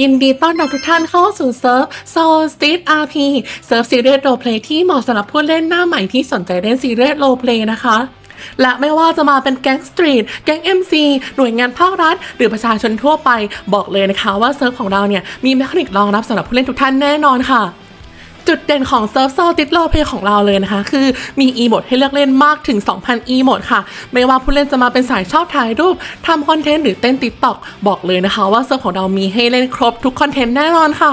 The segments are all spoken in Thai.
ยินดีต้อนรับทุกท่านเข้าสู่เซิร์ฟโซลสตีทอาร์พีเซิร์ฟซีเรียสโรเพลย์ที่เหมาะสำหรับผู้เล่นหน้าใหม่ที่สนใจเล่นซีเรียสโรเพลย์นะคะ และไม่ว่าจะมาเป็นแก๊งสตรีท แก๊ง MC หน่วยงานภาครัฐ หรือประชาชนทั่วไปบอกเลยนะคะว่าเซิร์ฟของเราเนี่ย มีแมคานิกรองรับสำหรับผู้เล่นทุกท่านแน่นอนค่ะ จุดเด่นของเซิร์ฟโซติดโลเพของเราเลยนะคะ คือมีอีโมดให้เลือกเล่นมากถึง 2,000อีโมดค่ะ ไม่ว่าผู้เล่นจะมาเป็นสายชอบถ่ายรูปทำคอนเทนต์หรือเต้นติ๊กต็อกบอกเลยนะคะว่าเซิร์ฟของเรามีให้เล่นครบทุกคอนเทนต์แน่นอนค่ะ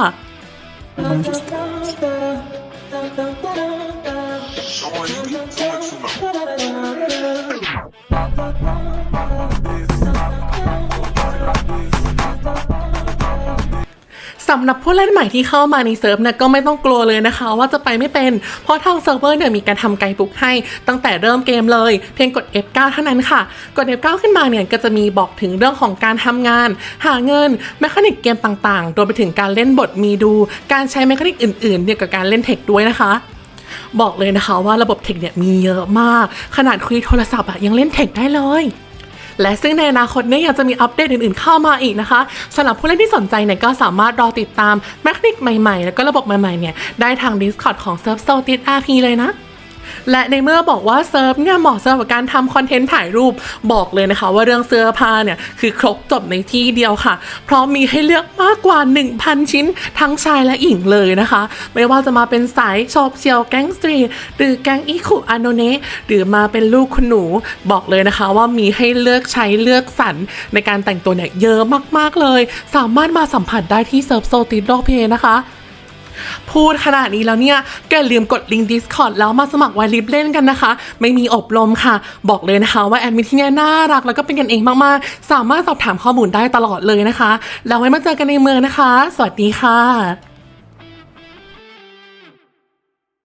สำหรับผู้เล่นใหม่ที่เข้ามาในเซิร์ฟเนี่ยก็ไม่ต้องกลัวเลยนะคะ ว่าจะไปไม่เป็น เพราะทางเซิร์ฟเวอร์เนี่ยมีการทำไกด์บุ๊กให้ตั้งแต่เริ่มเกมเลย เพียงกด F9 เท่านั้นค่ะ กด F9 ขึ้นมาเนี่ยก็จะมีบอกถึงเรื่องของการทำงาน หาเงินแมคานิกเกมต่างๆ รวมไปถึงการเล่นบทมีดู การใช้แมคานิกอื่นๆเกี่ยวกับการเล่นเทคด้วยนะคะบอกเลยนะคะว่าระบบเทคเนี่ยมีเยอะมาก ขนาดคุยโทรศัพท์อะยังเล่นเทคได้เลย และซึ่งในอนาคตเนี่ยยังจะมีอัปเดตอื่นๆเข้ามาอีกนะคะสำหรับผู้เล่นที่สนใจเนี่ยก็สามารถรอติดตามแมคนิกใหม่ๆ แล้วก็ระบบใหม่ๆเนี่ยได้ทาง Discord ของ s u r f s o l t i s RP เลยนะ และในเมื่อบอกว่าเซิร์ฟเนี่ยเหมาะสำหรับการทำคอนเทนต์ถ่ายรูปบอกเลยนะคะ ว่าเรื่องเสื้อผ้าเนี่ยคือครบจบในที่เดียวค่ะ เพราะมีให้เลือกมากกว่า 1,000 ชิ้นทั้งชายและหญิงเลยนะคะ ไม่ว่าจะมาเป็นสายชอบเชียวแก๊งสตรีหรือแก๊งอิคุอาโนเนะหรือมาเป็นลูกคุณหนูบอกเลยนะคะ ว่ามีให้เลือกใช้เลือกสรรในการแต่งตัวเนี่ยเยอะมากๆเลย สามารถมาสัมผัสได้ที่เซิร์ฟโซติโลเพนะคะ พูดขนาดนี้แล้วเนี่ยก็อย่าลืมกดลิงก์ Discord แล้วมาสมัครไวลิฟเล่นกันนะคะ ไม่มีอบรมค่ะ บอกเลยนะคะว่าแอดมินที่นี่น่ารักแล้วก็เป็นกันเองมากๆ สามารถสอบถามข้อมูลได้ตลอดเลยนะคะ แล้วไว้มาเจอกันในเมืองนะคะ สวัสดีค่ะ